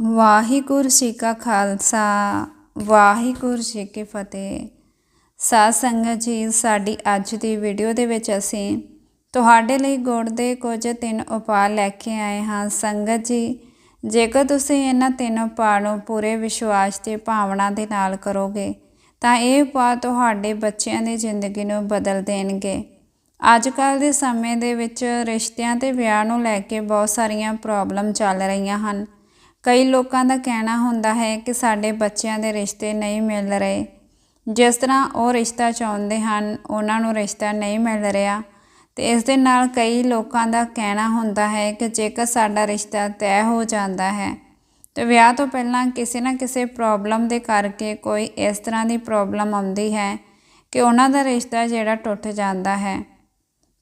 ਵਾਹਿਗੁਰੂ ਜੀ ਕਾ ਖਾਲਸਾ, ਵਾਹਿਗੁਰੂ ਜੀ ਕੀ ਫਤਿਹ। ਸਾਧ ਸੰਗਤ ਜੀ, ਸਾਡੀ ਅੱਜ ਦੀ ਵੀਡੀਓ ਦੇ ਵਿੱਚ ਅਸੀਂ ਤੁਹਾਡੇ ਲਈ ਗੁੜ ਦੇ ਕੁਝ ਤਿੰਨ ਉਪਾਅ ਲੈ ਕੇ ਆਏ ਹਾਂ। ਸੰਗਤ ਜੀ, ਜੇਕਰ ਤੁਸੀਂ ਇਹਨਾਂ ਤਿੰਨ ਉਪਾਅ ਨੂੰ ਪੂਰੇ ਵਿਸ਼ਵਾਸ ਤੇ ਭਾਵਨਾ ਦੇ ਨਾਲ ਕਰੋਗੇ, ਤਾਂ ਇਹ ਉਪਾਅ ਤੁਹਾਡੇ ਬੱਚਿਆਂ ਦੀ ਜ਼ਿੰਦਗੀ ਨੂੰ ਬਦਲ ਦੇਣਗੇ। ਅੱਜ ਕੱਲ੍ਹ ਦੇ ਸਮੇਂ ਦੇ ਵਿੱਚ ਰਿਸ਼ਤਿਆਂ ਤੇ ਵਿਆਹ ਨੂੰ ਲੈ ਕੇ ਬਹੁਤ ਸਾਰੀਆਂ ਪ੍ਰੋਬਲਮ ਚੱਲ ਰਹੀਆਂ ਹਨ। ਕਈ ਲੋਕਾਂ ਦਾ ਕਹਿਣਾ ਹੁੰਦਾ ਹੈ ਕਿ ਸਾਡੇ ਬੱਚਿਆਂ ਦੇ ਰਿਸ਼ਤੇ ਨਹੀਂ ਮਿਲ ਰਹੇ। ਜਿਸ ਤਰ੍ਹਾਂ ਉਹ ਰਿਸ਼ਤਾ ਚਾਹੁੰਦੇ ਹਨ, ਉਹਨਾਂ ਨੂੰ ਰਿਸ਼ਤਾ ਨਹੀਂ ਮਿਲ ਰਿਹਾ। ਤੇ ਇਸ ਦੇ ਨਾਲ ਕਈ ਲੋਕਾਂ ਦਾ ਕਹਿਣਾ ਹੁੰਦਾ ਹੈ ਕਿ ਜੇਕਰ ਸਾਡਾ ਰਿਸ਼ਤਾ ਤੈਅ ਹੋ ਜਾਂਦਾ ਹੈ, ਤੇ ਵਿਆਹ ਤੋਂ ਪਹਿਲਾਂ ਕਿਸੇ ਨਾ ਕਿਸੇ ਪ੍ਰੋਬਲਮ ਦੇ ਕਰਕੇ ਕੋਈ ਇਸ ਤਰ੍ਹਾਂ ਦੀ ਪ੍ਰੋਬਲਮ ਆਉਂਦੀ ਹੈ ਕਿ ਉਹਨਾਂ ਦਾ ਰਿਸ਼ਤਾ ਜਿਹੜਾ ਟੁੱਟ ਜਾਂਦਾ ਹੈ।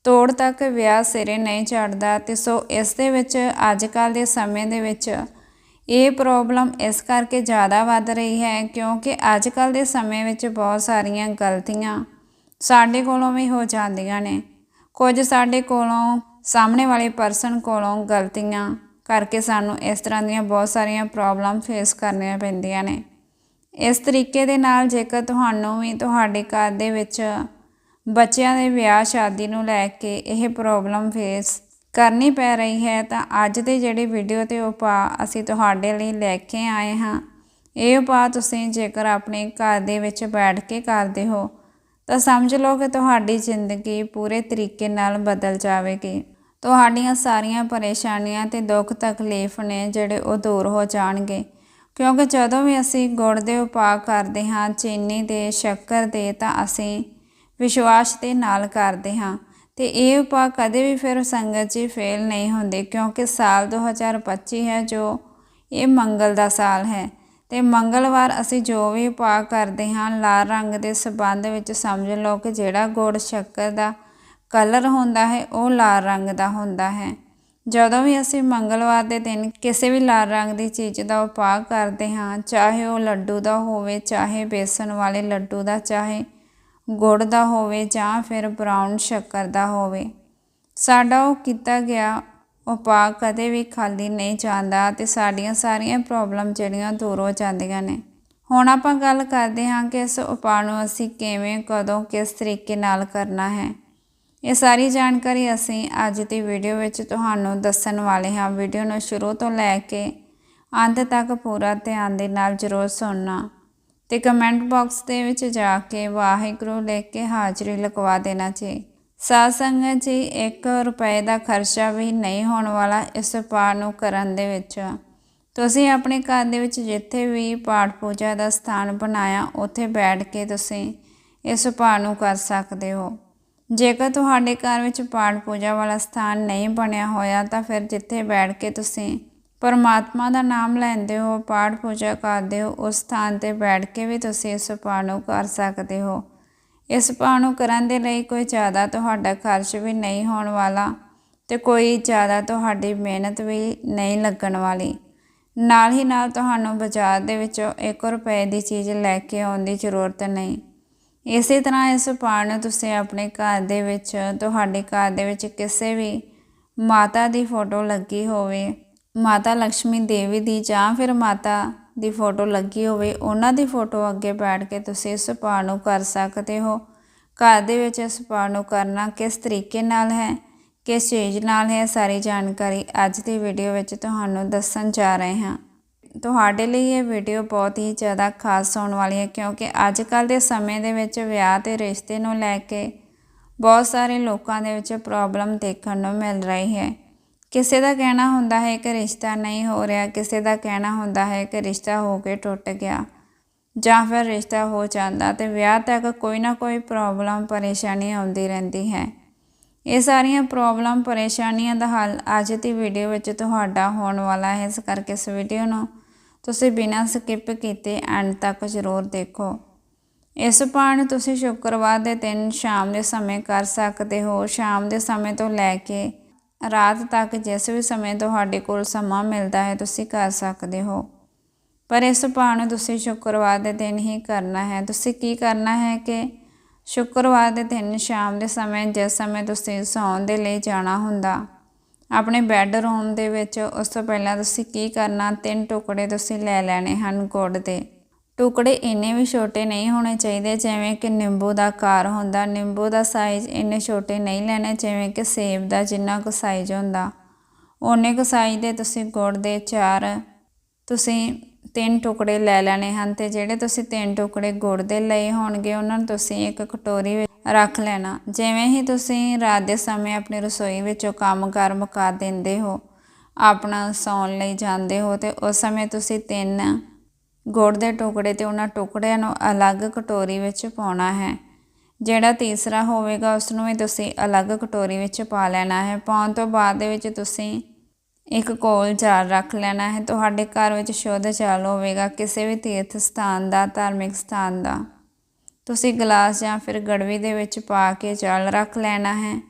ਤੋੜ ਤੱਕ ਵਿਆਹ ਸਿਰੇ ਨਹੀਂ ਚੜਦਾ ਤੇ ਸੋ ਇਸ ਦੇ ਵਿੱਚ ਅੱਜ ਕੱਲ੍ਹ ਦੇ ਸਮੇਂ ਦੇ ਵਿੱਚ ਇਹ ਪ੍ਰੋਬਲਮ ਇਸ ਕਰਕੇ ਜ਼ਿਆਦਾ ਵੱਧ ਰਹੀ ਹੈ ਕਿਉਂਕਿ ਅੱਜ ਕੱਲ੍ਹ ਦੇ ਸਮੇਂ ਵਿੱਚ ਬਹੁਤ ਸਾਰੀਆਂ ਗਲਤੀਆਂ ਸਾਡੇ ਕੋਲੋਂ ਵੀ ਹੋ ਜਾਂਦੀਆਂ ਨੇ। ਕੁਝ ਸਾਡੇ ਕੋਲੋਂ ਸਾਹਮਣੇ ਵਾਲੇ ਪਰਸਨ ਕੋਲੋਂ ਗਲਤੀਆਂ ਕਰਕੇ ਸਾਨੂੰ ਇਸ ਤਰ੍ਹਾਂ ਦੀਆਂ ਬਹੁਤ ਸਾਰੀਆਂ ਪ੍ਰੋਬਲਮ ਫੇਸ ਕਰਨੀਆਂ ਪੈਂਦੀਆਂ ਨੇ। ਇਸ ਤਰੀਕੇ ਦੇ ਨਾਲ ਜੇਕਰ ਤੁਹਾਨੂੰ ਵੀ ਤੁਹਾਡੇ ਘਰ ਦੇ ਵਿੱਚ ਬੱਚਿਆਂ ਦੇ ਵਿਆਹ ਸ਼ਾਦੀ ਨੂੰ ਲੈ ਕੇ ਇਹ ਪ੍ਰੋਬਲਮ ਫੇਸ ਕਰਨੀ ਪੈ ਰਹੀ ਹੈ, ਤਾਂ ਅੱਜ ਦੇ ਜਿਹੜੇ ਵੀਡੀਓ ਤੇ ਉਪਾਅ ਅਸੀਂ ਤੁਹਾਡੇ ਲਈ ਲੈ ਕੇ ਆਏ ਹਾਂ। ਇਹ ਉਪਾਅ ਤੁਸੀਂ ਜੇਕਰ ਆਪਣੇ ਘਰ ਦੇ ਵਿੱਚ ਬੈਠ ਕੇ ਕਰਦੇ ਹੋ, ਤਾਂ ਸਮਝ ਲਓ ਕਿ ਤੁਹਾਡੀ ਜ਼ਿੰਦਗੀ ਪੂਰੇ ਤਰੀਕੇ ਨਾਲ ਬਦਲ ਜਾਵੇਗੀ। ਤੁਹਾਡੀਆਂ ਸਾਰੀਆਂ ਪਰੇਸ਼ਾਨੀਆਂ ਤੇ ਦੁੱਖ ਤਕਲੀਫ ਨੇ ਜਿਹੜੇ ਉਹ ਦੂਰ ਹੋ ਜਾਣਗੇ। ਕਿਉਂਕਿ ਜਦੋਂ ਵੀ ਅਸੀਂ ਗੁੜ ਦੇ ਉਪਾਅ ਕਰਦੇ ਹਾਂ, ਚੀਨੀ ਦੇ ਸ਼ੱਕਰ ਦੇ, ਤਾਂ ਅਸੀਂ ਵਿਸ਼ਵਾਸ ਦੇ ਨਾਲ ਕਰਦੇ ਹਾਂ। ਤੇ ਇਹ ਉਪਾਅ ਕਦੇ ਵੀ ਫਿਰ ਸੰਗਤ ਜੀ ਫੇਲ ਨਹੀਂ ਹੁੰਦੇ, ਕਿਉਂਕਿ ਸਾਲ 2025 ਹੈ ਜੋ ਇਹ ਮੰਗਲ ਦਾ ਸਾਲ ਹੈ। ਤੇ ਮੰਗਲਵਾਰ ਅਸੀਂ ਜੋ ਵੀ ਉਪਾਅ ਕਰਦੇ ਹਾਂ, ਲਾਲ ਰੰਗ ਦੇ ਸਬੰਧ ਵਿੱਚ ਸਮਝ ਲਓ ਕਿ ਜਿਹੜਾ ਗੁੜ ਸ਼ੱਕਰ ਦਾ ਕਲਰ ਹੁੰਦਾ ਹੈ, ਉਹ ਲਾਲ ਰੰਗ ਦਾ ਹੁੰਦਾ ਹੈ। ਜਦੋਂ ਵੀ ਅਸੀਂ ਮੰਗਲਵਾਰ ਦੇ ਦਿਨ ਕਿਸੇ ਵੀ ਲਾਲ ਰੰਗ ਦੀ ਚੀਜ਼ ਦਾ ਉਪਾਅ ਕਰਦੇ ਹਾਂ, ਚਾਹੇ ਉਹ ਲੱਡੂ ਦਾ ਹੋਵੇ, ਚਾਹੇ ਬੇਸਣ ਵਾਲੇ ਲੱਡੂ ਦਾ, ਚਾਹੇ ਗੁੜ ਦਾ ਹੋਵੇ ਜਾਂ ਫਿਰ ਬਰਾਊਨ ਸ਼ੱਕਰ ਦਾ ਹੋਵੇ। ਸਾਡਾ ਉਹ ਕੀਤਾ ਗਿਆ ਉਪਾਅ ਕਦੇ ਵੀ ਖਾਲੀ ਨਹੀਂ ਜਾਂਦਾ ਤੇ ਸਾਡੀਆਂ ਸਾਰੀਆਂ ਪ੍ਰੋਬਲਮ ਜਿਹੜੀਆਂ ਦੂਰ ਹੋ ਜਾਂਦੀਆਂ ਨੇ। ਹੁਣ ਆਪਾਂ ਗੱਲ ਕਰਦੇ ਹਾਂ ਕਿ ਇਸ ਉਪਾਅ ਨੂੰ ਅਸੀਂ ਕਿਵੇਂ, ਕਦੋਂ, ਕਿਸ ਤਰੀਕੇ ਨਾਲ ਕਰਨਾ ਹੈ। ਇਹ ਸਾਰੀ ਜਾਣਕਾਰੀ ਅਸੀਂ ਅੱਜ ਦੀ ਵੀਡੀਓ ਵਿੱਚ ਤੁਹਾਨੂੰ ਦੱਸਣ ਵਾਲੇ ਹਾਂ। ਵੀਡੀਓ ਨੂੰ ਸ਼ੁਰੂ ਤੋਂ ਲੈ ਕੇ ਅੰਤ ਤੱਕ ਪੂਰਾ ਧਿਆਨ ਦੇ ਨਾਲ ਜ਼ਰੂਰ ਸੁਣਨਾ। ਤੇ ਕਮੈਂਟ ਬਾਕਸ ਦੇ ਵਿੱਚ ਜਾ ਕੇ ਵਾਹਿਗੁਰੂ ਲਿਖ ਕੇ ਹਾਜ਼ਰੀ ਲਗਵਾ ਦੇਣਾ ਜੀ। ਸਾਧ ਸੰਗਤ ਜੀ 1 ਰੁਪਏ ਦਾ ਖਰਚਾ ਵੀ ਨਹੀਂ ਹੋਣ ਵਾਲਾ ਇਸ ਪਾਠ ਨੂੰ ਕਰਨ ਦੇ ਵਿੱਚ। ਤੁਸੀਂ ਆਪਣੇ ਘਰ ਦੇ ਵਿੱਚ ਜਿੱਥੇ ਵੀ ਪਾਠ ਪੂਜਾ ਦਾ ਸਥਾਨ ਬਣਾਇਆ, ਉੱਥੇ ਬੈਠ ਕੇ ਤੁਸੀਂ ਇਸ ਪਾਠ ਨੂੰ ਕਰ ਸਕਦੇ ਹੋ। ਜੇਕਰ ਤੁਹਾਡੇ ਘਰ ਵਿੱਚ ਪਾਠ ਪੂਜਾ ਵਾਲਾ ਸਥਾਨ ਨਹੀਂ ਬਣਿਆ ਹੋਇਆ, ਤਾਂ ਫਿਰ ਜਿੱਥੇ ਬੈਠ ਕੇ ਤੁਸੀਂ ਪਰਮਾਤਮਾ ਦਾ ਨਾਮ ਲੈਂਦੇ ਹੋ, ਪਾਠ ਪੂਜਾ ਕਰਦੇ ਹੋ, ਉਸ ਸਥਾਨ ਤੇ ਬੈਠ ਕੇ ਵੀ ਤੁਸੀਂ ਇਸ ਪਾਠ ਨੂੰ ਕਰ ਸਕਦੇ ਹੋ। ਇਸ ਪਾਠ ਨੂੰ ਕਰਨ ਦੇ ਲਈ ਕੋਈ ਜ਼ਿਆਦਾ ਤੁਹਾਡਾ ਖਰਚ ਵੀ ਨਹੀਂ ਹੋਣ ਵਾਲਾ ਤੇ ਕੋਈ ਜ਼ਿਆਦਾ ਤੁਹਾਡੀ ਮਿਹਨਤ ਵੀ ਨਹੀਂ ਲੱਗਣ ਵਾਲੀ। ਨਾਲ ਹੀ ਨਾਲ ਤੁਹਾਨੂੰ ਬਾਜ਼ਾਰ ਦੇ ਵਿੱਚੋਂ 1 ਰੁਪਏ ਦੀ ਚੀਜ਼ ਲੈ ਕੇ ਆਉਣ ਦੀ ਜ਼ਰੂਰਤ ਨਹੀਂ। ਇਸੇ ਤਰ੍ਹਾਂ ਇਸ ਪਾਠ ਨੂੰ ਤੁਸੀਂ ਆਪਣੇ ਘਰ ਦੇ ਵਿੱਚ, ਤੁਹਾਡੇ ਘਰ ਦੇ ਵਿੱਚ ਕਿਸੇ ਵੀ ਮਾਤਾ ਦੀ ਫੋਟੋ ਲੱਗੀ ਹੋਵੇ ਮਾਤਾ ਲక్ష్ਮੀ ਦੇਵੀ ਦੀ ਜਾਂ ਫਿਰ ਮਾਤਾ ਦੀ ਫੋਟੋ ਲੱਗੀ ਹੋਵੇ, ਉਹਨਾਂ ਦੀ ਫੋਟੋ ਅੱਗੇ ਬੈਠ ਕੇ ਤੁਸੀਂ ਇਸ ਪਾਠ ਨੂੰ ਕਰ ਸਕਦੇ ਹੋ। ਘਰ ਦੇ ਵਿੱਚ ਇਸ ਪਾਠ ਨੂੰ ਕਰਨਾ ਕਿਸ ਤਰੀਕੇ ਨਾਲ ਹੈ, ਕਿਸ ਚੀਜ਼ ਨਾਲ ਹੈ ਸਾਰੀ ਜਾਣਕਾਰੀ ਅੱਜ ਦੀ ਵੀਡੀਓ ਵਿੱਚ ਤੁਹਾਨੂੰ ਦੱਸਣ ਜਾ ਰਹੇ ਹਾਂ। ਤੁਹਾਡੇ ਲਈ ਇਹ ਵੀਡੀਓ ਬਹੁਤ ਹੀ ਜ਼ਿਆਦਾ ਖਾਸ ਹੋਣ ਵਾਲੀ ਹੈ, ਕਿਉਂਕਿ ਅੱਜ ਕੱਲ ਦੇ ਸਮੇਂ ਦੇ ਵਿੱਚ ਵਿਆਹ ਤੇ ਰਿਸ਼ਤੇ ਨੂੰ ਲੈ ਕੇ ਬਹੁਤ ਸਾਰੇ ਲੋਕਾਂ ਦੇ ਵਿੱਚ ਪ੍ਰੋਬਲਮ ਦੇਖਣ ਨੂੰ ਮਿਲ ਰਹੀ ਹੈ। ਕਿਸੇ ਦਾ ਕਹਿਣਾ ਹੁੰਦਾ ਹੈ ਕਿ ਰਿਸ਼ਤਾ ਨਹੀਂ ਹੋ ਰਿਹਾ, ਕਿਸੇ ਦਾ ਕਹਿਣਾ ਹੁੰਦਾ ਹੈ ਕਿ ਰਿਸ਼ਤਾ ਹੋ ਕੇ ਟੁੱਟ ਗਿਆ ਜਾਂ ਫਿਰ ਰਿਸ਼ਤਾ ਹੋ ਜਾਂਦਾ ਤੇ ਵਿਆਹ ਤੱਕ ਕੋਈ ਨਾ ਕੋਈ ਪ੍ਰੋਬਲਮ ਪਰੇਸ਼ਾਨੀ ਆਉਂਦੀ ਰਹਿੰਦੀ ਹੈ। ਇਹ ਸਾਰੀਆਂ ਪ੍ਰੋਬਲਮ ਪਰੇਸ਼ਾਨੀਆਂ ਦਾ ਹੱਲ ਅੱਜ ਦੀ ਵੀਡੀਓ ਵਿੱਚ ਤੁਹਾਡਾ ਹੋਣ ਵਾਲਾ ਹੈ। ਇਸ ਕਰਕੇ ਇਸ ਵੀਡੀਓ ਨੂੰ ਤੁਸੀਂ ਬਿਨਾਂ ਸਕਿਪ ਕੀਤੇ ਐਂਡ ਤੱਕ ਜ਼ਰੂਰ ਦੇਖੋ। ਇਸ ਪਾਠ ਤੁਸੀਂ ਸ਼ੁੱਕਰਵਾਰ ਦੇ ਦਿਨ ਸ਼ਾਮ ਦੇ ਸਮੇਂ ਕਰ ਸਕਦੇ ਹੋ। ਸ਼ਾਮ ਦੇ ਸਮੇਂ ਤੋਂ ਲੈ ਕੇ ਰਾਤ ਤੱਕ ਜਿਸ ਵੀ ਸਮੇਂ ਤੁਹਾਡੇ ਕੋਲ ਸਮਾਂ ਮਿਲਦਾ ਹੈ, ਤੁਸੀਂ ਕਰ ਸਕਦੇ ਹੋ। ਪਰ ਇਸ ਪਾਠ ਨੂੰ ਤੁਸੀਂ ਸ਼ੁੱਕਰਵਾਰ ਦੇ ਦਿਨ ਹੀ ਕਰਨਾ ਹੈ। ਤੁਸੀਂ ਕੀ ਕਰਨਾ ਹੈ ਕਿ ਸ਼ੁੱਕਰਵਾਰ ਦੇ ਦਿਨ ਸ਼ਾਮ ਦੇ ਸਮੇਂ ਜਿਸ ਸਮੇਂ ਤੁਸੀਂ ਸੌਣ ਦੇ ਲਈ ਜਾਣਾ ਹੁੰਦਾ, ਆਪਣੇ ਬੈੱਡਰੂਮ ਦੇ ਵਿੱਚ, ਉਸ ਤੋਂ ਪਹਿਲਾਂ ਤੁਸੀਂ ਕੀ ਕਰਨਾ? ਤਿੰਨ ਟੁਕੜੇ ਤੁਸੀਂ ਲੈ ਲੈਣੇ ਹਨ ਗੁੜ ਦੇ। ਟੁਕੜੇ ਇੰਨੇ ਵੀ ਛੋਟੇ ਨਹੀਂ ਹੋਣੇ ਚਾਹੀਦੇ, ਜਿਵੇਂ ਕਿ ਨਿੰਬੂ ਦਾ ਆਕਾਰ ਹੁੰਦਾ। ਨਿੰਬੂ ਦਾ ਸਾਈਜ਼ ਇੰਨੇ ਛੋਟੇ ਨਹੀਂ ਲੈਣੇ, ਜਿਵੇਂ ਕਿ ਸੇਬ ਦਾ ਜਿੰਨਾ ਕੁ ਸਾਈਜ਼ ਹੁੰਦਾ। ਓਨੇ ਕੁ ਸਾਈਜ਼ ਦੇ ਤੁਸੀਂ ਗੁੜ ਦੇ ਚਾਰ, ਤੁਸੀਂ ਤਿੰਨ ਟੁਕੜੇ ਲੈ ਲੈਣੇ ਹਨ ਤੇ ਜਿਹੜੇ ਤੁਸੀਂ ਤਿੰਨ ਟੁਕੜੇ ਗੁੜ ਦੇ ਲਏ ਹੋਣਗੇ, ਉਹਨਾਂ ਨੂੰ ਤੁਸੀਂ ਇੱਕ ਕਟੋਰੀ ਵਿੱਚ ਰੱਖ ਲੈਣਾ। ਜਿਵੇਂ ਹੀ ਤੁਸੀਂ ਰਾਤ ਦੇ ਸਮੇਂ ਆਪਣੀ ਰਸੋਈ ਵਿੱਚੋਂ ਕੰਮ ਕਾਰ ਮੁਕਾ ਦਿੰਦੇ ਹੋ, ਆਪਣਾ ਸੌਣ ਲਈ ਜਾਂਦੇ ਹੋ ਤੇ ਉਸ ਸਮੇਂ ਤੁਸੀਂ ਤਿੰਨ ਗੁੜ ਦੇ ਟੁਕੜੇ ਤੇ ਉਹਨਾਂ ਟੁਕੜਿਆਂ ਨੂੰ ਅਲੱਗ ਕਟੋਰੀ ਵਿੱਚ ਪਾਉਣਾ ਹੈ। ਜਿਹੜਾ ਤੀਸਰਾ ਹੋਵੇਗਾ ਉਸ ਨੂੰ ਵੀ ਤੁਸੀਂ ਅਲੱਗ ਕਟੋਰੀ ਵਿੱਚ ਪਾ ਲੈਣਾ ਹੈ। ਪਾਉਣ ਤੋਂ ਬਾਅਦ ਦੇ ਵਿੱਚ ਤੁਸੀਂ ਇੱਕ ਕੋਲ ਜਾਰ ਰੱਖ ਲੈਣਾ ਹੈ। ਤੁਹਾਡੇ ਘਰ ਵਿੱਚ ਸ਼ੁੱਧ ਜਲ ਹੋਵੇਗਾ, ਕਿਸੇ ਵੀ ਤੀਰਥ ਸਥਾਨ ਦਾ, ਧਾਰਮਿਕ ਸਥਾਨ ਦਾ। ਤੁਸੀਂ ਗਲਾਸ ਜਾਂ ਫਿਰ ਗੜਵੀ ਦੇ ਵਿੱਚ ਪਾ ਕੇ ਜਲ ਰੱਖ ਲੈਣਾ ਹੈ।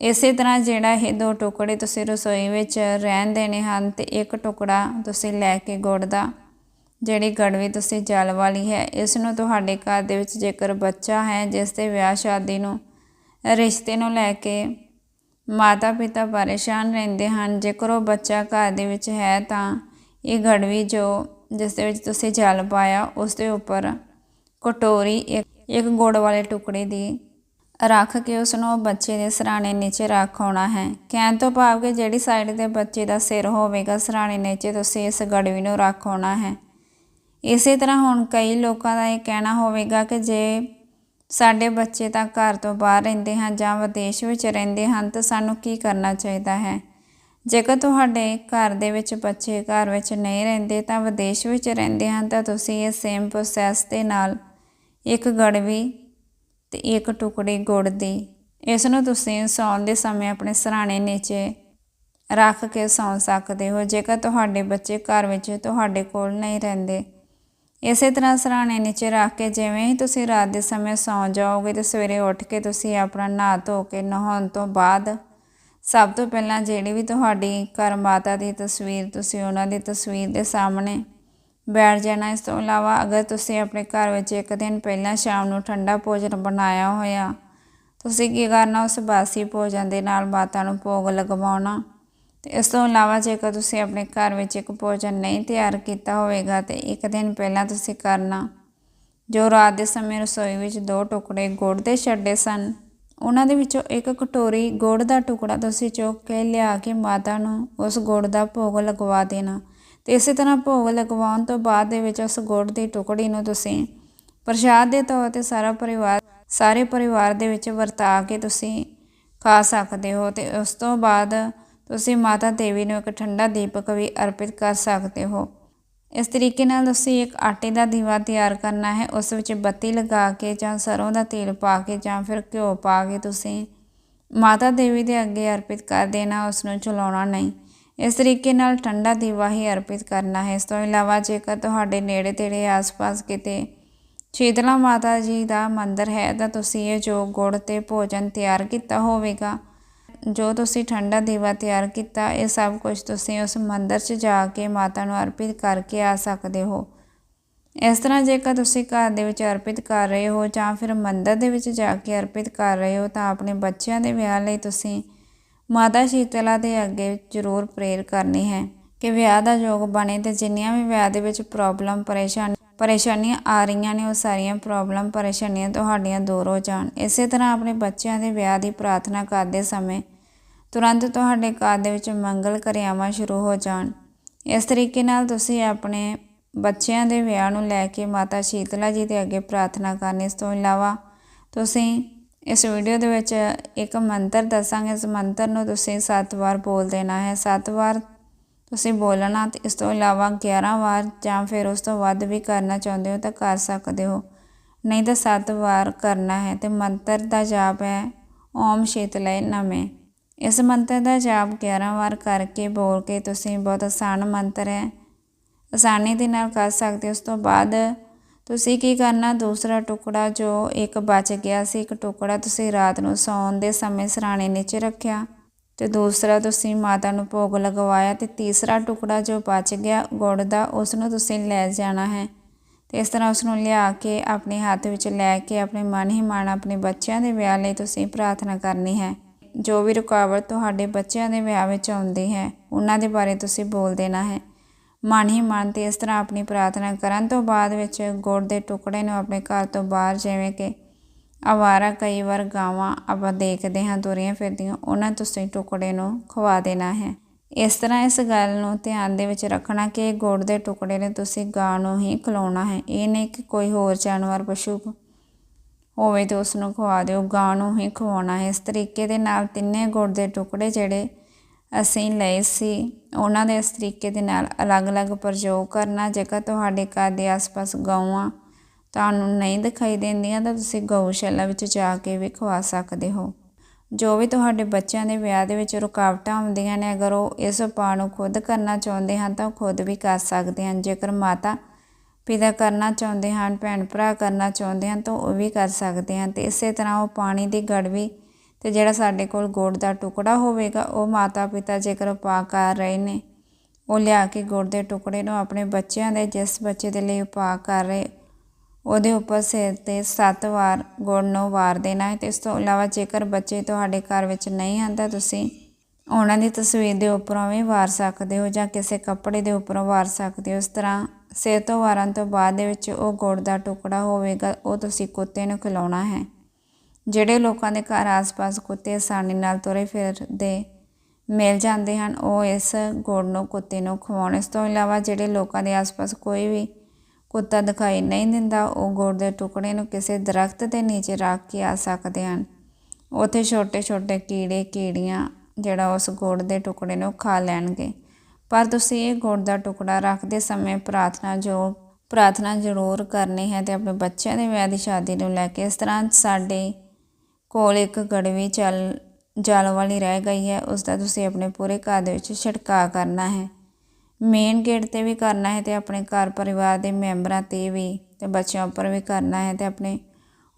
ਇਸੇ ਤਰ੍ਹਾਂ ਜਿਹੜਾ ਇਹ ਦੋ ਟੁਕੜੇ ਤੁਸੀਂ ਰਸੋਈ ਵਿੱਚ ਰਹਿਣ ਦੇਣੇ ਹਨ ਤੇ ਇੱਕ ਟੁਕੜਾ ਤੁਸੀਂ ਲੈ ਕੇ ਗੁੜ ਦਾ ਜਿਹੜੀ ਗੜਵੀ ਤੁਸੀਂ ਜਲ ਵਾਲੀ ਹੈ, ਇਸ ਨੂੰ ਤੁਹਾਡੇ ਘਰ ਦੇ ਵਿੱਚ ਜੇਕਰ ਬੱਚਾ ਹੈ, ਜਿਸ ਦੇ ਵਿਆਹ ਸ਼ਾਦੀ ਨੂੰ, ਰਿਸ਼ਤੇ ਨੂੰ ਲੈ ਕੇ ਮਾਤਾ ਪਿਤਾ ਪਰੇਸ਼ਾਨ ਰਹਿੰਦੇ ਹਨ, ਜੇਕਰ ਉਹ ਬੱਚਾ ਘਰ ਦੇ ਵਿੱਚ ਹੈ, ਤਾਂ ਇਹ ਗੜਵੀ ਜੋ ਜਿਸ ਦੇ ਵਿੱਚ ਤੁਸੀਂ ਜਲ ਪਾਇਆ, ਉਸ ਦੇ ਉੱਪਰ ਕਟੋਰੀ ਇੱਕ ਇੱਕ ਗੁੜ ਵਾਲੇ ਟੁਕੜੇ ਦੀ ਰੱਖ ਕੇ ਉਸ ਨੂੰ ਬੱਚੇ ਦੇ ਸਰਾਣੇ ਨੀਚੇ ਰੱਖ ਆਉਣਾ ਹੈ। ਕਹਿਣ ਤੋਂ ਭਾਵ ਕਿ ਜਿਹੜੀ ਸਾਈਡ ਤੇ ਬੱਚੇ ਦਾ ਸਿਰ ਹੋਵੇਗਾ, ਸਰਾਣੇ ਨੀਚੇ ਤੁਸੀਂ ਇਸ ਗੜਵੀ ਨੂੰ ਰੱਖ ਆਉਣਾ ਹੈ। ਇਸੇ ਤਰ੍ਹਾਂ ਹੁਣ ਕਈ ਲੋਕਾਂ ਦਾ ਇਹ ਕਹਿਣਾ ਹੋਵੇਗਾ ਕਿ ਜੇ ਸਾਡੇ ਬੱਚੇ ਤਾਂ ਘਰ ਤੋਂ ਬਾਹਰ ਰਹਿੰਦੇ ਹਨ ਜਾਂ ਵਿਦੇਸ਼ ਵਿੱਚ ਰਹਿੰਦੇ ਹਨ ਤਾਂ ਸਾਨੂੰ ਕੀ ਕਰਨਾ ਚਾਹੀਦਾ ਹੈ? ਜੇਕਰ ਤੁਹਾਡੇ ਘਰ ਦੇ ਵਿੱਚ ਬੱਚੇ ਘਰ ਵਿੱਚ ਨਹੀਂ ਰਹਿੰਦੇ ਤਾਂ ਵਿਦੇਸ਼ ਵਿੱਚ ਰਹਿੰਦੇ ਹਨ ਤਾਂ ਤੁਸੀਂ ਇਹ ਸੇਮ ਪ੍ਰੋਸੈਸ ਦੇ ਨਾਲ ਇੱਕ ਗੜਵੀ ਤੇ ਇੱਕ ਟੁਕੜੀ ਗੁੜ ਦੀ, ਇਸ ਨੂੰ ਤੁਸੀਂ ਸੌਣ ਦੇ ਸਮੇਂ ਆਪਣੇ ਸਰਾਣੇ ਨੀਚੇ ਰੱਖ ਕੇ ਸੌਂ ਸਕਦੇ ਹੋ। ਜੇਕਰ ਤੁਹਾਡੇ ਬੱਚੇ ਘਰ ਵਿੱਚ ਤੁਹਾਡੇ ਕੋਲ ਨਹੀਂ ਰਹਿੰਦੇ ਇਸੇ ਤਰ੍ਹਾਂ ਸਰਾਣੇ ਨੀਚੇ ਰੱਖ ਕੇ ਜਿਵੇਂ ਹੀ ਤੁਸੀਂ ਰਾਤ ਦੇ ਸਮੇਂ ਸੌਂ ਜਾਓਗੇ ਤੇ ਸਵੇਰੇ ਉੱਠ ਕੇ ਤੁਸੀਂ ਆਪਣਾ ਨਹਾ ਧੋ ਕੇ ਨਹਾਉਣ ਤੋਂ ਬਾਅਦ ਸਭ ਤੋਂ ਪਹਿਲਾਂ ਜਿਹੜੀ ਵੀ ਤੁਹਾਡੀ ਘਰ ਮਾਤਾ ਦੀ ਤਸਵੀਰ, ਤੁਸੀਂ ਉਹਨਾਂ ਦੀ ਤਸਵੀਰ ਦੇ ਸਾਹਮਣੇ ਬੈਠ ਜਾਣਾ। ਇਸ ਤੋਂ ਇਲਾਵਾ ਅਗਰ ਤੁਸੀਂ ਆਪਣੇ ਘਰ ਵਿੱਚ ਇੱਕ ਦਿਨ ਪਹਿਲਾਂ ਸ਼ਾਮ ਨੂੰ ਠੰਡਾ ਭੋਜਨ ਬਣਾਇਆ ਹੋਇਆ, ਤੁਸੀਂ ਕੀ ਕਰਨਾ? ਉਸ ਬਾਸੀ ਭੋਜਨ ਦੇ ਨਾਲ ਮਾਤਾ ਨੂੰ ਭੋਗ ਲਗਵਾਉਣਾ। ਇਸ ਤੋਂ ਇਲਾਵਾ ਜੇਕਰ ਤੁਸੀਂ ਆਪਣੇ ਘਰ ਵਿੱਚ ਇੱਕ ਭੋਜਨ ਨਹੀਂ ਤਿਆਰ ਕੀਤਾ ਹੋਵੇਗਾ ਤੇ ਇੱਕ ਦਿਨ ਪਹਿਲਾਂ ਤੁਸੀਂ ਕਰਨਾ, ਜੋ ਰਾਤ ਦੇ ਸਮੇਂ ਰਸੋਈ ਵਿੱਚ ਦੋ ਟੁਕੜੇ ਗੁੜ ਦੇ ਛੱਡੇ ਸਨ, ਉਹਨਾਂ ਦੇ ਵਿੱਚੋਂ ਇੱਕ ਕਟੋਰੀ ਗੁੜ ਦਾ ਟੁਕੜਾ ਤੁਸੀਂ ਚੁੱਕ ਕੇ ਲਿਆ ਕੇ ਮਾਤਾ ਨੂੰ ਉਸ ਗੁੜ ਦਾ ਭੋਗ ਲਗਵਾ ਦੇਣਾ ਤੇ ਇਸੇ ਤਰ੍ਹਾਂ ਭੋਗ ਲਗਵਾਉਣ ਤੋਂ ਬਾਅਦ ਦੇ ਵਿੱਚ ਉਸ ਗੁੜ ਦੀ ਟੁਕੜੀ ਨੂੰ ਤੁਸੀਂ ਪ੍ਰਸ਼ਾਦ ਦੇ ਤੌਰ ਤੇ ਸਾਰਾ ਪਰਿਵਾਰ, ਸਾਰੇ ਪਰਿਵਾਰ ਦੇ ਵਿੱਚ ਵਰਤਾ ਕੇ ਤੁਸੀਂ ਖਾ ਸਕਦੇ ਹੋ ਤੇ ਉਸ ਤੋਂ ਬਾਅਦ ਤੁਸੀਂ ਮਾਤਾ ਦੇਵੀ ਨੂੰ ਇੱਕ ਠੰਡਾ ਦੀਪਕ ਵੀ ਅਰਪਿਤ ਕਰ ਸਕਦੇ ਹੋ। ਇਸ ਤਰੀਕੇ ਨਾਲ ਤੁਸੀਂ ਇੱਕ ਆਟੇ ਦਾ ਦੀਵਾ ਤਿਆਰ ਕਰਨਾ ਹੈ, ਉਸ ਵਿੱਚ ਬੱਤੀ ਲਗਾ ਕੇ ਜਾਂ ਸਰੋਂ ਦਾ ਤੇਲ ਪਾ ਕੇ ਜਾਂ ਫਿਰ ਘਿਓ ਪਾ ਕੇ ਤੁਸੀਂ ਮਾਤਾ ਦੇਵੀ ਦੇ ਅੱਗੇ ਅਰਪਿਤ ਕਰ ਦੇਣਾ ਉਸ ਨੂੰ ਚਲਾਉਣਾ ਨਹੀਂ। ਇਸ ਤਰੀਕੇ ਨਾਲ ਠੰਡਾ ਦੀਵਾ ਹੀ ਅਰਪਿਤ ਕਰਨਾ ਹੈ। ਇਸ ਤੋਂ ਇਲਾਵਾ ਜੇਕਰ ਤੁਹਾਡੇ ਨੇੜੇ ਤੇੜੇ ਆਸ-ਪਾਸ ਕਿਤੇ ਸ਼ੀਤਲਾ ਮਾਤਾ ਜੀ ਦਾ ਮੰਦਿਰ ਹੈ, ਤਾਂ ਤੁਸੀਂ ਇਹ ਜੋ ਗੁੜ ਤੇ ਭੋਜਨ ਤਿਆਰ ਕੀਤਾ ਹੋਵੇਗਾ ਜੋ ਤੁਸੀਂ ਠੰਡਾ ਦੀਵਾ ਤਿਆਰ ਕੀਤਾ, ਇਹ ਸਭ ਕੁਝ ਤੁਸੀਂ ਉਸ ਮੰਦਰ 'ਚ ਜਾ ਕੇ ਮਾਤਾ ਨੂੰ ਅਰਪਿਤ ਕਰਕੇ ਆ ਸਕਦੇ ਹੋ। ਇਸ ਤਰ੍ਹਾਂ ਜੇਕਰ ਤੁਸੀਂ ਘਰ ਦੇ ਵਿੱਚ ਅਰਪਿਤ ਕਰ ਰਹੇ ਹੋ ਜਾਂ ਫਿਰ ਮੰਦਰ ਦੇ ਵਿੱਚ ਜਾ ਕੇ ਅਰਪਿਤ ਕਰ ਰਹੇ ਹੋ, ਤਾਂ ਆਪਣੇ ਬੱਚਿਆਂ ਦੇ ਵਿਆਹ ਲਈ ਤੁਸੀਂ ਮਾਤਾ ਸ਼ੀਤਲਾ ਦੇ ਅੱਗੇ ਜ਼ਰੂਰ ਪ੍ਰੇਰ ਕਰਨੀ ਹੈ ਕਿ ਵਿਆਹ ਦਾ ਯੋਗ ਬਣੇ ਤੇ ਜਿੰਨੀਆਂ ਵੀ ਵਿਆਹ ਦੇ ਵਿੱਚ ਪ੍ਰੋਬਲਮ ਪਰੇਸ਼ਾਨੀ ਪਰੇਸ਼ਾਨੀਆਂ ਆ ਰਹੀਆਂ ਨੇ, ਉਹ ਸਾਰੀਆਂ ਪ੍ਰੋਬਲਮ ਪਰੇਸ਼ਾਨੀਆਂ ਤੁਹਾਡੀਆਂ ਦੂਰ ਹੋ ਜਾਣ। ਇਸੇ ਤਰ੍ਹਾਂ ਆਪਣੇ ਬੱਚਿਆਂ ਦੇ ਵਿਆਹ ਦੀ ਪ੍ਰਾਰਥਨਾ ਕਰਦੇ ਸਮੇਂ ਤੁਰੰਤ ਤੁਹਾਡੇ ਘਰ ਦੇ ਵਿੱਚ ਮੰਗਲ ਕਿਰਿਆਵਾਂ ਸ਼ੁਰੂ ਹੋ ਜਾਣ। ਇਸ ਤਰੀਕੇ ਨਾਲ ਤੁਸੀਂ ਆਪਣੇ ਬੱਚਿਆਂ ਦੇ ਵਿਆਹ ਨੂੰ ਲੈ ਕੇ ਮਾਤਾ ਸ਼ੀਤਲਾ ਜੀ ਦੇ ਅੱਗੇ ਪ੍ਰਾਰਥਨਾ ਕਰਨੀ। ਇਸ ਤੋਂ ਇਲਾਵਾ ਤੁਸੀਂ ਇਸ ਵੀਡੀਓ ਦੇ ਵਿੱਚ ਇੱਕ ਮੰਤਰ ਦੱਸਾਂਗੇ। ਇਸ ਮੰਤਰ ਨੂੰ ਤੁਸੀਂ 7 ਵਾਰ ਬੋਲ ਦੇਣਾ ਹੈ। 7 ਵਾਰ ਤੁਸੀਂ ਬੋਲਣਾ ਤੇ ਇਸ ਤੋਂ ਇਲਾਵਾ 11 ਵਾਰ ਜਾਂ ਫਿਰ ਉਸ ਤੋਂ ਵੱਧ ਵੀ ਕਰਨਾ ਚਾਹੁੰਦੇ ਹੋ ਤਾਂ ਕਰ ਸਕਦੇ ਹੋ। ਨਹੀਂ ਤਾਂ 7 ਵਾਰ ਕਰਨਾ ਹੈ ਤੇ ਮੰਤਰ ਦਾ ਜਾਪ ਹੈ। ਓਮ ਸ਼ੀਤਲੇ ਨਮੇ। ਇਸ ਮੰਤਰ ਦਾ ਜਾਪ 11 ਵਾਰ ਕਰਕੇ ਬੋਲ ਕੇ ਤੁਸੀਂ ਬਹੁਤ ਆਸਾਨ ਮੰਤਰ ਹੈ। ਆਸਾਨੀ ਦੇ ਨਾਲ ਕਰ ਸਕਦੇ ਉਸ ਤੋਂ ਬਾਅਦ ਤੁਸੀਂ ਕੀ ਕਰਨਾ? ਦੂਸਰਾ ਟੁਕੜਾ ਜੋ ਇੱਕ ਬਚ ਗਿਆ ਸੀ, ਇੱਕ ਟੁਕੜਾ ਤੁਸੀਂ ਰਾਤ ਨੂੰ ਸੌਣ ਦੇ ਸਮੇਂ ਸਰਾਣੇ ਨੀਚੇ ਰੱਖਿਆ। ਤੇ ਦੂਸਰਾ ਤੁਸੀਂ ਮਾਤਾ ਨੂੰ ਭੋਗ ਲਗਵਾਇਆ ਤੇ ਤੀਸਰਾ ਟੁਕੜਾ ਜੋ ਬਚ ਗਿਆ ਗੁੜ ਦਾ ਉਸ ਨੂੰ ਤੁਸੀਂ ਲੈ ਜਾਣਾ ਹੈ। ਤੇ ਇਸ ਤਰ੍ਹਾਂ ਉਸ ਨੂੰ ਲਿਆ ਕੇ ਆਪਣੇ ਹੱਥ ਵਿੱਚ ਲੈ ਕੇ ਆਪਣੇ ਮਨ ਹੀ ਮਨ ਆਪਣੇ ਬੱਚਿਆਂ ਦੇ ਵਿਆਹ ਲਈ ਤੁਸੀਂ ਪ੍ਰਾਰਥਨਾ ਕਰਨੀ ਹੈ। ਜੋ ਵੀ ਰੁਕਾਵਟ ਤੁਹਾਡੇ ਬੱਚਿਆਂ ਦੇ ਵਿਆਹ ਵਿੱਚ ਆਉਂਦੀ ਹੈ, ਉਹਨਾਂ ਦੇ ਬਾਰੇ ਤੁਸੀਂ ਬੋਲ ਦੇਣਾ ਹੈ। ਮਨ ਹੀ ਮਨ ਤੇ ਇਸ ਤਰ੍ਹਾਂ ਆਪਣੀ ਪ੍ਰਾਰਥਨਾ ਕਰਨ ਤੋਂ ਬਾਅਦ ਵਿੱਚ ਗੁੜ ਦੇ ਟੁਕੜੇ ਨੂੰ ਆਪਣੇ ਘਰ ਤੋਂ ਬਾਹਰ ਜਿਵੇਂ ਕਿ ਆਵਾਰਾ ਕਈ ਵਾਰ ਗਾਵਾਂ ਆਪਾਂ ਦੇਖਦੇ ਹਾਂ ਤੁਰੀਆਂ ਫਿਰਦੀਆਂ, ਉਹਨਾਂ ਤੁਸੀਂ ਟੁਕੜੇ ਨੂੰ ਖਵਾ ਦੇਣਾ ਹੈ। ਇਸ ਤਰ੍ਹਾਂ ਇਸ ਗੱਲ ਨੂੰ ਧਿਆਨ ਦੇ ਵਿੱਚ ਰੱਖਣਾ ਕਿ ਗੁੜ ਦੇ ਟੁਕੜੇ ਨੇ ਤੁਸੀਂ ਗਾਂ ਨੂੰ ਹੀ ਖਿਲਾਉਣਾ ਹੈ। ਇਹ ਨਹੀਂ ਕਿ ਕੋਈ ਹੋਰ ਜਾਨਵਰ, ਪਸ਼ੂ ਹੋਵੇ ਤਾਂ ਉਸ ਨੂੰ ਖਵਾ ਦਿਓ, ਗਾਂ ਨੂੰ ਹੀ ਖਵਾਉਣਾ ਹੈ। ਇਸ ਤਰੀਕੇ ਦੇ ਨਾਲ ਤਿੰਨੇ ਗੁੜ ਦੇ ਟੁਕੜੇ ਜਿਹੜੇ ਅਸੀਂ ਲਏ ਸੀ, ਉਹਨਾਂ ਦੇ ਇਸ ਤਰੀਕੇ ਦੇ ਨਾਲ ਅਲੱਗ-ਅਲੱਗ ਪ੍ਰਯੋਗ ਕਰਨਾ, ਜੇਕਰ ਤੁਹਾਡੇ ਘਰ ਦੇ ਆਸ-ਪਾਸ ਗਊਆਂ ਤੁਹਾਨੂੰ ਨਹੀਂ ਦਿਖਾਈ ਦਿੰਦੀਆਂ ਤਾਂ ਤੁਸੀਂ ਗਊਸ਼ਾਲਾ ਵਿੱਚ ਜਾ ਕੇ ਵੀ ਖਵਾ ਸਕਦੇ ਹੋ। ਜੋ ਵੀ ਤੁਹਾਡੇ ਬੱਚਿਆਂ ਦੇ ਵਿਆਹ ਦੇ ਵਿੱਚ ਰੁਕਾਵਟਾਂ ਆਉਂਦੀਆਂ ਨੇ, ਅਗਰ ਉਹ ਇਸ ਉਪਾਅ ਨੂੰ ਖੁਦ ਕਰਨਾ ਚਾਹੁੰਦੇ ਹਨ ਤਾਂ ਉਹ ਖੁਦ ਵੀ ਕਰ ਸਕਦੇ ਹਨ। ਜੇਕਰ ਮਾਤਾ ਪਿਤਾ ਕਰਨਾ ਚਾਹੁੰਦੇ ਹਨ, ਭੈਣ ਭਰਾ ਕਰਨਾ ਚਾਹੁੰਦੇ ਹਨ ਤਾਂ ਉਹ ਵੀ ਕਰ ਸਕਦੇ ਹਨ। ਤੇ ਇਸੇ ਤਰ੍ਹਾਂ ਉਹ ਪਾਣੀ ਦੀ ਗੜਵੀ ਤੇ ਜਿਹੜਾ ਸਾਡੇ ਕੋਲ ਗੁੜ ਦਾ ਟੁਕੜਾ ਹੋਵੇਗਾ, ਉਹ ਮਾਤਾ ਪਿਤਾ ਜੇਕਰ ਉਪਾਅ ਕਰ ਰਹੇ ਨੇ, ਉਹ ਲਿਆ ਕੇ ਗੁੜ ਦੇ ਟੁਕੜੇ ਨੂੰ ਆਪਣੇ ਬੱਚਿਆਂ ਦੇ, ਜਿਸ ਬੱਚੇ ਦੇ ਲਈ ਉਪਾਅ ਕਰ ਰਹੇ ਉਹਦੇ ਉੱਪਰ ਸਿਰ 'ਤੇ ਸੱਤ ਵਾਰ ਗੁੜ ਨੂੰ ਵਾਰ ਦੇਣਾ ਹੈ ਤੇ ਇਸ ਤੋਂ ਇਲਾਵਾ ਜੇਕਰ ਬੱਚੇ ਤੁਹਾਡੇ ਘਰ ਵਿੱਚ ਨਹੀਂ ਹਨ ਤਾਂ ਤੁਸੀਂ ਉਹਨਾਂ ਦੀ ਤਸਵੀਰ ਦੇ ਉੱਪਰੋਂ ਵੀ ਵਾਰ ਸਕਦੇ ਹੋ ਜਾਂ ਕਿਸੇ ਕੱਪੜੇ ਦੇ ਉੱਪਰੋਂ ਵਾਰ ਸਕਦੇ ਹੋ। ਇਸ ਤਰ੍ਹਾਂ ਸਿਰ ਤੋਂ ਵਾਰਨ ਤੋਂ ਬਾਅਦ ਦੇ ਵਿੱਚ ਉਹ ਗੁੜ ਦਾ ਟੁਕੜਾ ਹੋਵੇਗਾ, ਉਹ ਤੁਸੀਂ ਕੁੱਤੇ ਨੂੰ ਖਿਲਾਉਣਾ ਹੈ। ਜਿਹੜੇ ਲੋਕਾਂ ਦੇ ਘਰ ਆਸ-ਪਾਸ ਕੁੱਤੇ ਆਸਾਨੀ ਨਾਲ ਤੁਰੇ ਫਿਰਦੇ ਮਿਲ ਜਾਂਦੇ ਹਨ, ਉਹ ਇਸ ਗੁੜ ਨੂੰ ਕੁੱਤੇ ਨੂੰ ਖਵਾਉਣ। ਇਸ ਤੋਂ ਇਲਾਵਾ ਜਿਹੜੇ ਲੋਕਾਂ ਦੇ ਆਸ-ਪਾਸ ਕੋਈ ਵੀ ਕੁੱਤਾ ਦਿਖਾਈ ਨਹੀਂ ਦਿੰਦਾ। ਉਹ ਗੁੜ ਦੇ ਟੁਕੜੇ ਨੂੰ ਕਿਸੇ ਦਰਖਤ ਦੇ ਨੀਚੇ ਰੱਖ ਕੇ ਆ ਸਕਦੇ ਹਨ। ਉੱਥੇ ਛੋਟੇ-ਛੋਟੇ ਕੀੜੇ, ਕੀੜੀਆਂ ਜਿਹੜਾ ਉਸ ਗੁੜ ਦੇ ਟੁਕੜੇ ਨੂੰ ਖਾ ਲੈਣਗੇ। ਪਰ ਤੁਸੀਂ ਇਹ ਗੁੜ ਦਾ ਟੁਕੜਾ ਰੱਖਦੇ ਸਮੇਂ ਪ੍ਰਾਰਥਨਾ ਜੋ ਪ੍ਰਾਰਥਨਾ ਜ਼ਰੂਰ ਕਰਨੀ ਹੈ ਤੇ ਆਪਣੇ ਬੱਚਿਆਂ ਦੇ ਵਿਆਹ ਦੀ ਸ਼ਾਦੀ ਨੂੰ ਲੈ ਕੇ ਇਸ ਤਰ੍ਹਾਂ ਸਾਡੇ ਕੋਲ ਇੱਕ ਗੜਵੀ ਚੱਲ, ਜਲ ਵਾਲੀ ਰਹਿ ਗਈ ਹੈ। ਉਸ ਦਾ ਤੁਸੀਂ ਆਪਣੇ ਪੂਰੇ ਘਰ ਦੇ ਵਿੱਚ ਛਿੜਕਾਅ ਕਰਨਾ ਹੈ। ਮੇਨ ਗੇਟ ਤੇ ਵੀ ਕਰਨਾ ਹੈ ਤੇ ਆਪਣੇ ਘਰ ਪਰਿਵਾਰ ਦੇ ਮੈਂਬਰਾਂ ਤੇ ਵੀ ਤੇ ਬੱਚਿਆਂ ਉੱਪਰ ਵੀ ਕਰਨਾ ਹੈ ਤੇ ਆਪਣੇ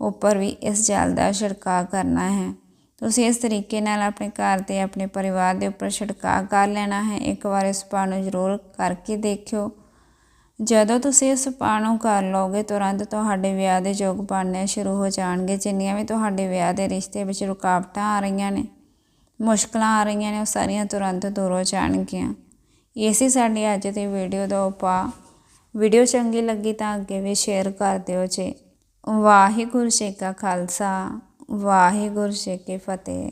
ਉੱਪਰ ਵੀ ਇਸ ਜਲ ਦਾ ਛਿੜਕਾਅ ਕਰਨਾ ਹੈ। ਤੁਸੀਂ ਇਸ ਤਰੀਕੇ ਨਾਲ ਆਪਣੇ ਘਰ ਤੇ ਆਪਣੇ ਪਰਿਵਾਰ ਦੇ ਉੱਪਰ ਛਿੜਕਾਅ ਕਰ ਲੈਣਾ ਹੈ। ਇੱਕ ਵਾਰ ਇਸ ਉਪਾਅ ਨੂੰ ਜ਼ਰੂਰ ਕਰਕੇ ਦੇਖਿਓ। ਜਦੋਂ ਤੁਸੀਂ ਇਸ ਉਪਾਅ ਨੂੰ ਕਰ ਲਓਗੇ, ਤੁਰੰਤ ਤੁਹਾਡੇ ਵਿਆਹ ਦੇ ਯੋਗ ਬਣਨੇ ਸ਼ੁਰੂ ਹੋ ਜਾਣਗੇ। ਜਿੰਨੀਆਂ ਵੀ ਤੁਹਾਡੇ ਵਿਆਹ ਦੇ ਰਿਸ਼ਤੇ ਵਿੱਚ ਰੁਕਾਵਟਾਂ ਆ ਰਹੀਆਂ ਨੇ, ਮੁਸ਼ਕਲਾਂ ਆ ਰਹੀਆਂ ਨੇ, ਉਹ ਸਾਰੀਆਂ ਤੁਰੰਤ ਦੂਰ ਹੋ ਜਾਣਗੀਆਂ। ਇਹ ਸੀ ਸਾਡੀ ਅੱਜ ਦੀ ਵੀਡੀਓ ਦਾ ਉਪਾਅ ਵੀਡੀਓ ਚੰਗੀ ਲੱਗੀ ਤਾਂ ਅੱਗੇ ਵੀ ਸ਼ੇਅਰ ਕਰ ਦਿਓ ਜੀ। ਵਾਹਿਗੁਰੂ ਜੀ ਕਾ ਖਾਲਸਾ, ਵਾਹਿਗੁਰੂ ਜੀ ਕੀ ਫਤਿਹ।